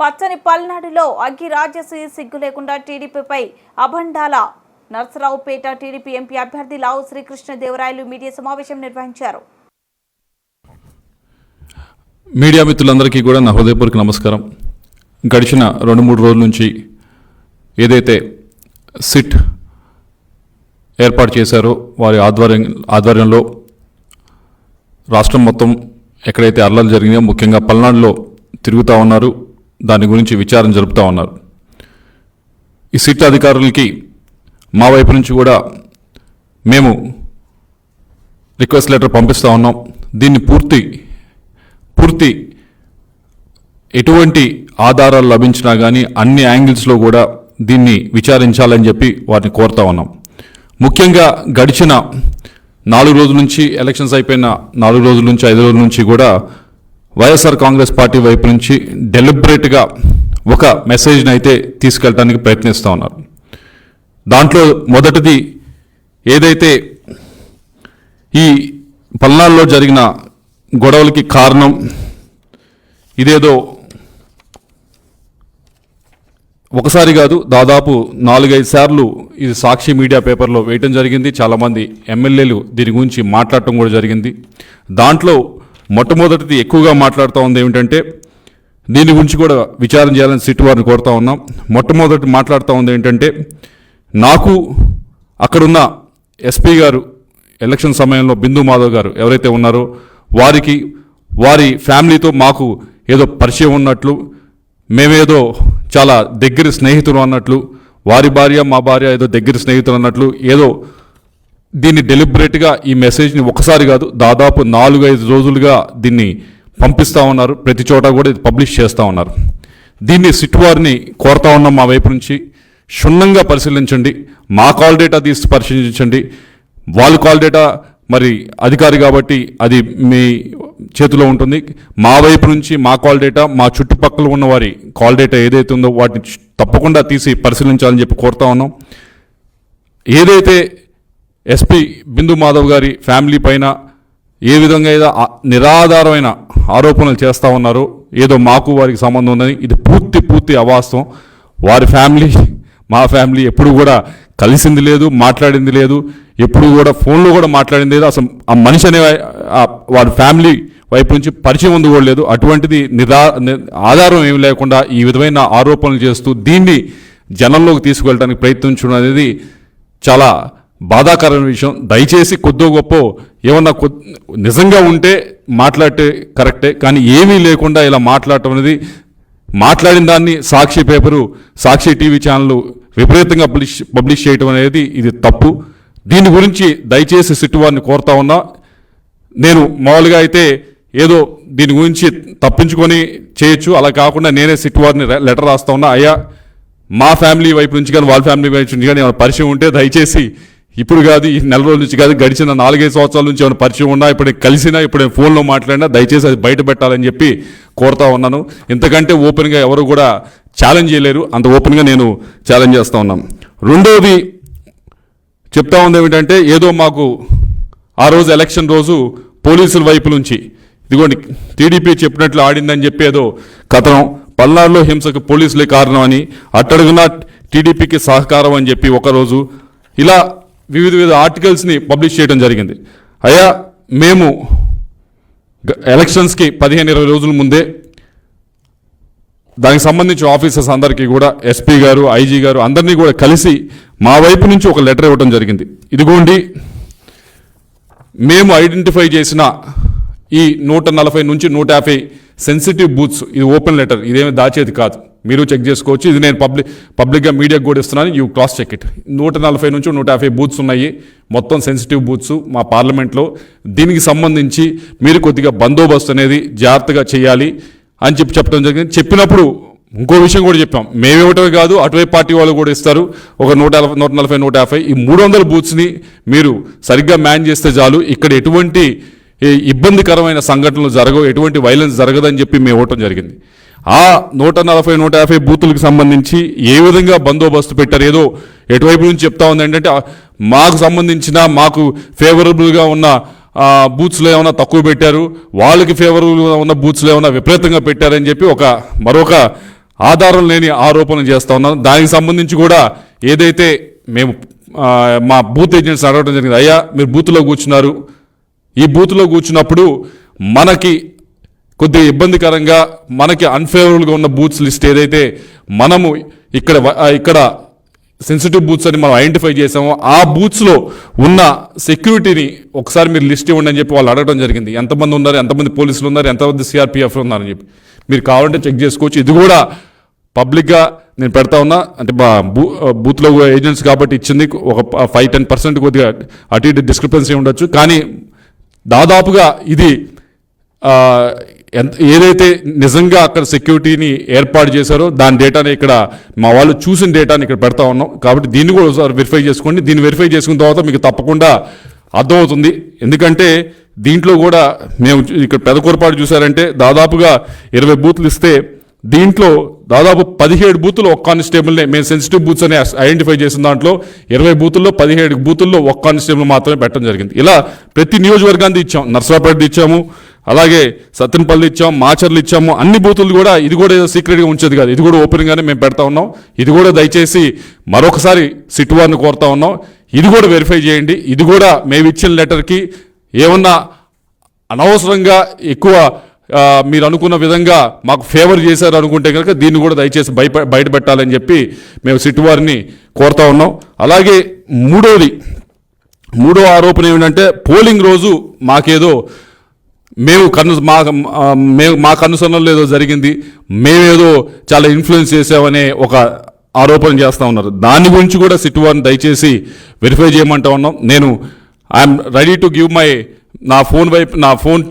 పచ్చని పల్నాడులో అగ్గి రాజశ్రీ సిగ్గు లేకుండా టీడీపీపై అభండాల. నర్సరావుపేట టీడీపీ ఎంపీ అభ్యర్థి లావు శ్రీకృష్ణదేవరాయలు మీడియా సమావేశం నిర్వహించారు. మీడియా మిత్రులందరికీ కూడా నా హృదయపూర్వక నమస్కారం. గడిచిన రెండు మూడు రోజుల నుంచి ఏదైతే సిట్ ఏర్పాటు చేశారో వారి ఆధ్వర్యం ఆధ్వర్యంలో రాష్ట్రం మొత్తం ఎక్కడైతే అల్లలు జరిగినాయో ముఖ్యంగా పల్నాడులో తిరుగుతూ ఉన్నారు. దాని గురించి విచారణ జరుపుతూ ఉన్నారు. ఈ సిట్ అధికారులకి మా వైపు నుంచి కూడా మేము రిక్వెస్ట్ లెటర్ పంపిస్తూ ఉన్నాం. దీన్ని పూర్తి పూర్తి ఎటువంటి ఆధారాలు లభించినా కానీ అన్ని యాంగిల్స్లో కూడా దీన్ని విచారించాలని చెప్పి వారిని కోరుతా ఉన్నాం. ముఖ్యంగా గడిచిన నాలుగు రోజుల నుంచి ఎలక్షన్స్ అయిపోయిన నాలుగు రోజుల నుంచి ఐదు రోజుల నుంచి కూడా వైఎస్ఆర్ కాంగ్రెస్ పార్టీ వైపు నుంచి డెలిబరేట్గా ఒక మెసేజ్ని అయితే తీసుకెళ్ళడానికి ప్రయత్నిస్తూ ఉన్నారు. దాంట్లో మొదటిది ఏదైతే ఈ పల్నాడులో జరిగిన గొడవలకి కారణం ఇదేదో ఒకసారి కాదు దాదాపు నాలుగైదు సార్లు ఇది సాక్షి మీడియా పేపర్లో వేయటం జరిగింది. చాలామంది ఎమ్మెల్యేలు దీని గురించి మాట్లాడటం కూడా జరిగింది. దాంట్లో మొట్టమొదటిది ఎక్కువగా మాట్లాడుతూ ఉంది ఏమిటంటే దీని గురించి కూడా విచారం చేయాలని సిట్ వారిని కోరుతా ఉన్నాం. మొట్టమొదటి మాట్లాడుతూ ఉంది ఏంటంటే నాకు అక్కడున్న ఎస్పీ గారు ఎలక్షన్ సమయంలో బిందు మాధవ్ గారు ఎవరైతే ఉన్నారో వారికి వారి ఫ్యామిలీతో మాకు ఏదో పరిచయం ఉన్నట్లు మేమేదో చాలా దగ్గర స్నేహితులు అన్నట్లు వారి భార్య మా భార్య ఏదో దగ్గర స్నేహితులు అన్నట్లు ఏదో దీన్ని డెలిబరేట్గా ఈ మెసేజ్ని ఒకసారి కాదు దాదాపు నాలుగు ఐదు రోజులుగా దీన్ని పంపిస్తూ ఉన్నారు. ప్రతి చోట కూడా ఇది పబ్లిష్ చేస్తూ ఉన్నారు. దీన్ని సిట్ వారిని కోరుతా ఉన్నాం మా వైపు నుంచి. క్షుణ్ణంగా పరిశీలించండి. మా కాల్ డేటా తీసి పరిశీలించండి. వాళ్ళ కాల్ డేటా మరి అధికారి కాబట్టి అది మీ చేతిలో ఉంటుంది. మా వైపు నుంచి మా కాల్ డేటా మా చుట్టుపక్కల ఉన్న వారి కాల్ డేటా ఏదైతే ఉందో వాటిని తప్పకుండా తీసి పరిశీలించాలని చెప్పి కోరుతా ఉన్నాం. ఏదైతే ఎస్పీ బిందు మాధవ్ గారి ఫ్యామిలీ పైన ఏ విధంగా ఏదో నిరాధారమైన ఆరోపణలు చేస్తూ ఉన్నారో ఏదో మాకు వారికి సంబంధం ఉందని ఇది పూర్తి పూర్తి అవాస్తవం. వారి ఫ్యామిలీ మా ఫ్యామిలీ ఎప్పుడు కూడా కలిసింది లేదు మాట్లాడింది లేదు ఎప్పుడు కూడా ఫోన్లో కూడా మాట్లాడింది లేదు. అసలు ఆ మనిషి అనే వారి ఫ్యామిలీ వైపు నుంచి పరిచయం ఉంది కూడా లేదు. అటువంటిది నిరా ని- ఆధారం ఏమి లేకుండా ఈ విధమైన ఆరోపణలు చేస్తూ దీన్ని జనంలోకి తీసుకువెళ్ళడానికి ప్రయత్నించడం అనేది చాలా బాధాకరమైన విషయం. దయచేసి కొద్దో గొప్ప ఏమన్నా కొద్ నిజంగా ఉంటే మాట్లాడితే కరెక్టే కానీ ఏమీ లేకుండా ఇలా మాట్లాడటం అనేది మాట్లాడిన దాన్ని Sakshi paper Sakshi TV channel విపరీతంగా పబ్లిష్ పబ్లిష్ చేయడం అనేది ఇది తప్పు. దీని గురించి దయచేసి సిట్టు వారిని కోరుతా ఉన్నా. నేను మామూలుగా అయితే ఏదో దీని గురించి తప్పించుకొని చేయొచ్చు. అలా కాకుండా నేనే సిట్టువారిని లెటర్ రాస్తా ఉన్నా. అయ్యా మా ఫ్యామిలీ వైపు నుంచి కానీ వాళ్ళ ఫ్యామిలీ వైపు నుంచి కానీ ఏమైనా పరిచయం ఉంటే దయచేసి ఇప్పుడు కాదు ఈ నెల రోజుల నుంచి కాదు గడిచిన నాలుగైదు సంవత్సరాల నుంచి ఏమైనా పరిచయం ఉన్నా ఇప్పుడు కలిసినా ఇప్పుడు నేను ఫోన్లో మాట్లాడినా దయచేసి అది బయట పెట్టాలని చెప్పి కోరుతా ఉన్నాను. ఇంతకంటే ఓపెన్గా ఎవరు కూడా ఛాలెంజ్ చేయలేరు. అంత ఓపెన్గా నేను ఛాలెంజ్ చేస్తూ ఉన్నాను రెండోది చెప్తా ఉంది ఏమిటంటే ఏదో మాకు ఆ రోజు ఎలక్షన్ రోజు పోలీసుల వైపు నుంచి ఇదిగోండి టీడీపీ చెప్పినట్లు ఆడిందని చెప్పి ఏదో కథనం. పల్నాడులో హింసకు పోలీసులే కారణం అని అట్టడుగున టీడీపీకి సహకారం అని చెప్పి ఒకరోజు ఇలా వివిధ వివిధ ఆర్టికల్స్ని పబ్లిష్ చేయడం జరిగింది. అయ్యా మేము ఎలక్షన్స్కి పదిహేను ఇరవై రోజుల ముందే దానికి సంబంధించి ఆఫీసర్స్ అందరికీ కూడా ఎస్పీ గారు ఐజీ గారు అందరినీ కూడా కలిసి మా వైపు నుంచి ఒక లెటర్ ఇవ్వడం జరిగింది. ఇదిగోండి మేము ఐడెంటిఫై చేసిన ఈ నూట నలభై నుంచి నూట యాభై సెన్సిటివ్ బూత్స్ ఇది ఓపెన్ లెటర్ ఇదేమి దాచేది కాదు. మీరు చెక్ చేసుకోవచ్చు. ఇది నేను పబ్లిక్ పబ్లిక్గా మీడియాకి కూడా ఇస్తున్నాను. యూ క్రాస్ చెక్ ఇట్ నూట నలభై నుంచి నూట యాభై బూత్స్ ఉన్నాయి. మొత్తం సెన్సిటివ్ బూత్స్ మా పార్లమెంట్లో దీనికి సంబంధించి మీరు కొద్దిగా బందోబస్తు అనేది జాగ్రత్తగా చేయాలి అని చెప్పి చెప్పడం జరిగింది. చెప్పినప్పుడు ఇంకో విషయం కూడా చెప్పాం. మేము ఇవ్వటమే కాదు అటువైపు పార్టీ వాళ్ళు కూడా ఇస్తారు. ఒక నూట నూట నలభై నూట యాభై ఈ మూడు వందల బూత్స్ని మీరు సరిగ్గా మ్యాన్ చేస్తే చాలు. ఇక్కడ ఎటువంటి ఇబ్బందికరమైన సంఘటనలు జరగవు. ఎటువంటి వైలెన్స్ జరగదని చెప్పి మేము ఇవ్వటం జరిగింది. ఆ నూట నలభై నూట యాభై బూతులకు సంబంధించి ఏ విధంగా బందోబస్తు పెట్టారు? ఏదో ఎటువైపు నుంచి చెప్తా ఉంది ఏంటంటే మాకు సంబంధించిన మాకు ఫేవరబుల్గా ఉన్న బూత్స్లో ఏమైనా తక్కువ పెట్టారు? వాళ్ళకి ఫేవరబుల్గా ఉన్న బూత్స్లో ఏమైనా విపరీతంగా పెట్టారని చెప్పి ఒక మరొక ఆధారం లేని ఆరోపణలు చేస్తూ ఉన్నాను. దానికి సంబంధించి కూడా ఏదైతే మేము మా బూత్ ఏజెంట్స్ అడగడం జరిగింది అయ్యా మీరు బూత్లో కూర్చున్నారు. ఈ బూత్లో కూర్చున్నప్పుడు మనకి కొద్దిగా ఇబ్బందికరంగా మనకి అన్ఫేవరబుల్గా ఉన్న బూత్స్ లిస్ట్ ఏదైతే మనము ఇక్కడ ఇక్కడ సెన్సిటివ్ బూత్స్ అని మనం ఐడెంటిఫై చేసామో ఆ బూత్స్లో ఉన్న సెక్యూరిటీని ఒకసారి మీరు లిస్ట్ ఇవ్వండి అని చెప్పి వాళ్ళు అడగడం జరిగింది. ఎంతమంది ఉన్నారు ఎంతమంది పోలీసులు ఉన్నారు ఎంతమంది సిఆర్పిఎఫ్ ఉన్నారని చెప్పి. మీరు కావాలంటే చెక్ చేసుకోవచ్చు. ఇది కూడా పబ్లిక్గా నేను పెడతా ఉన్నా. అంటే మా బూ బూత్లో ఏజెంట్స్ కాబట్టి ఇచ్చింది. ఒక ఫైవ్ టెన్ పర్సెంట్ కొద్దిగా అటు ఇటు డిస్క్రిపెన్సీ ఉండొచ్చు. కానీ దాదాపుగా ఇది ఎంత ఏదైతే నిజంగా అక్కడ సెక్యూరిటీని ఏర్పాటు చేశారో దాని డేటాని ఇక్కడ మా వాళ్ళు చూసిన డేటాని ఇక్కడ పెడతా ఉన్నాం. కాబట్టి దీన్ని కూడా ఒకసారి వెరిఫై చేసుకోండి. దీన్ని వెరిఫై చేసుకున్న తర్వాత మీకు తప్పకుండా అర్థమవుతుంది. ఎందుకంటే దీంట్లో కూడా మేము ఇక్కడ ఇక్కడ పెదకూరపాటు చూసారంటే దాదాపుగా ఇరవై బూత్లు ఇస్తే దీంట్లో దాదాపు పదిహేడు బూతులు ఒక్క కానిస్టేబుల్నే మేము సెన్సిటివ్ బూత్స్ అని ఐడెంటిఫై చేసిన దాంట్లో ఇరవై బూతుల్లో పదిహేడు బూతుల్లో ఒక్క కానిస్టేబుల్ మాత్రమే పెట్టడం జరిగింది. ఇలా ప్రతి నియోజకవర్గాన్ని ఇచ్చాం. నర్సరాపేట ఇచ్చాము. అలాగే సత్తెనపల్లి ఇచ్చాం మాచర్లు ఇచ్చాము అన్ని బూతులు కూడా ఇది కూడా ఏదో సీక్రెట్గా ఉంచేది కాదు. ఇది కూడా ఓపెన్గానే మేము పెడతా ఉన్నాం. ఇది కూడా దయచేసి మరొకసారి సిట్ వారిని కోరుతా ఉన్నాం. ఇది కూడా వెరిఫై చేయండి. ఇది కూడా మేము ఇచ్చిన లెటర్కి ఏమన్నా అనవసరంగా ఎక్కువ మీరు అనుకున్న విధంగా మాకు ఫేవర్ చేశారు అనుకుంటే కనుక దీన్ని కూడా దయచేసి బయట బయట పెట్టాలని చెప్పి మేము సిట్ వారిని కోరుతా ఉన్నాం. అలాగే మూడోది మూడో ఆరోపణ ఏమిటంటే పోలింగ్ రోజు మాకేదో మేము కన్ను మా మేము మా కనుసన్నలు ఏదో జరిగింది మేమేదో చాలా ఇన్ఫ్లుయెన్స్ చేసామనే ఒక ఆరోపణ చేస్తూ ఉన్నారు. దాని గురించి కూడా సిట్ వారిని దయచేసి వెరిఫై చేయమంటా ఉన్నాం. నేను I'm ready to give my నా ఫోన్ వైపు నా ఫోన్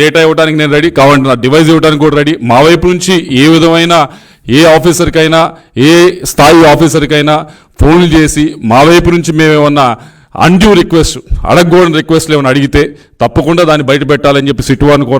డేటా ఇవ్వడానికి నేను రెడీ కావాలంటే నా డివైస్ ఇవ్వడానికి కూడా రెడీ మా వైపు నుంచి ఏ విధమైన ఏ ఆఫీసర్కైనా ఏ స్థాయి ఆఫీసర్కైనా ఫోన్లు చేసి మా వైపు నుంచి మేమేమన్నా అన్డ్యూ రిక్వెస్ట్ అడగకూడని రిక్వెస్ట్లు ఏమైనా అడిగితే తప్పకుండా దాన్ని బయట పెట్టాలని చెప్పి సిట్ వారిని కోరుతా